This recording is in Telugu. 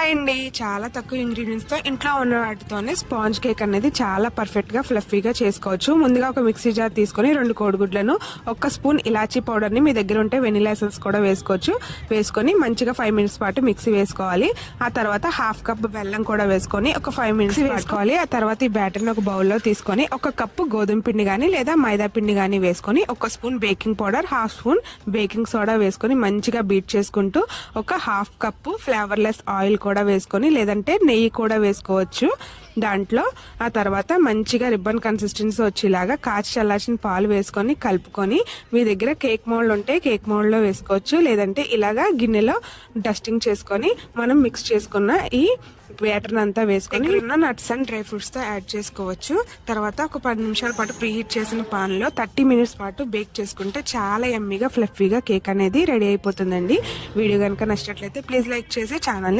హాయ్ అండి. చాలా తక్కువ ఇంగ్రీడియంట్స్తో ఇంట్లో ఉన్న వాటితోనే స్పాంజ్ కేక్ అనేది చాలా పర్ఫెక్ట్గా ఫ్లఫీగా చేసుకోవచ్చు. ముందుగా ఒక మిక్సీ జార్ తీసుకొని రెండు కోడిగుడ్లను ఒక స్పూన్ ఇలాచీ పౌడర్ని మీ దగ్గర ఉంటే వెనిలా ఎసెన్స్ కూడా వేసుకోవచ్చు. వేసుకొని మంచిగా ఫైవ్ మినిట్స్ పాటు మిక్సీ వేసుకోవాలి. ఆ తర్వాత హాఫ్ కప్ బెల్లం కూడా వేసుకొని ఒక ఫైవ్ మినిట్స్ వేసుకోవాలి. ఆ తర్వాత ఈ బ్యాటర్ ఒక బౌల్లో తీసుకొని ఒక కప్పు గోధుమ పిండి గానీ లేదా మైదా పిండి గానీ వేసుకొని ఒక spoon baking powder half spoon baking soda వేసుకొని మంచిగా బీట్ చేసుకుంటూ ఒక హాఫ్ కప్పు ఫ్లేవర్లెస్ ఆయిల్ కూడా వేసుకొని లేదంటే నెయ్యి కూడా వేసుకోవచ్చు దాంట్లో. ఆ తర్వాత మంచిగా రిబ్బన్ కన్సిస్టెన్సీ వచ్చేలాగా కాచి చల్లార్చిన పాలు వేసుకొని కలుపుకొని మీ దగ్గర కేక్ మోల్డ్ ఉంటే కేక్ మోల్డ్లో వేసుకోవచ్చు. లేదంటే ఇలాగా గిన్నెలో డస్టింగ్ చేసుకొని మనం మిక్స్ చేసుకున్న ఈ బ్యాటర్ అంతా వేసుకొని ఉన్న నట్స్ అండ్ డ్రై ఫ్రూట్స్తో యాడ్ చేసుకోవచ్చు. తర్వాత ఒక పది నిమిషాల పాటు ప్రీ హీట్ చేసిన పాన్లో థర్టీ మినిట్స్ పాటు బేక్ చేసుకుంటే చాలా ఎమ్మీగా ఫ్లఫీగా కేక్ అనేది రెడీ అయిపోతుందండి. వీడియో కనుక నచ్చినట్లయితే ప్లీజ్ లైక్ చేసి ఛానల్ని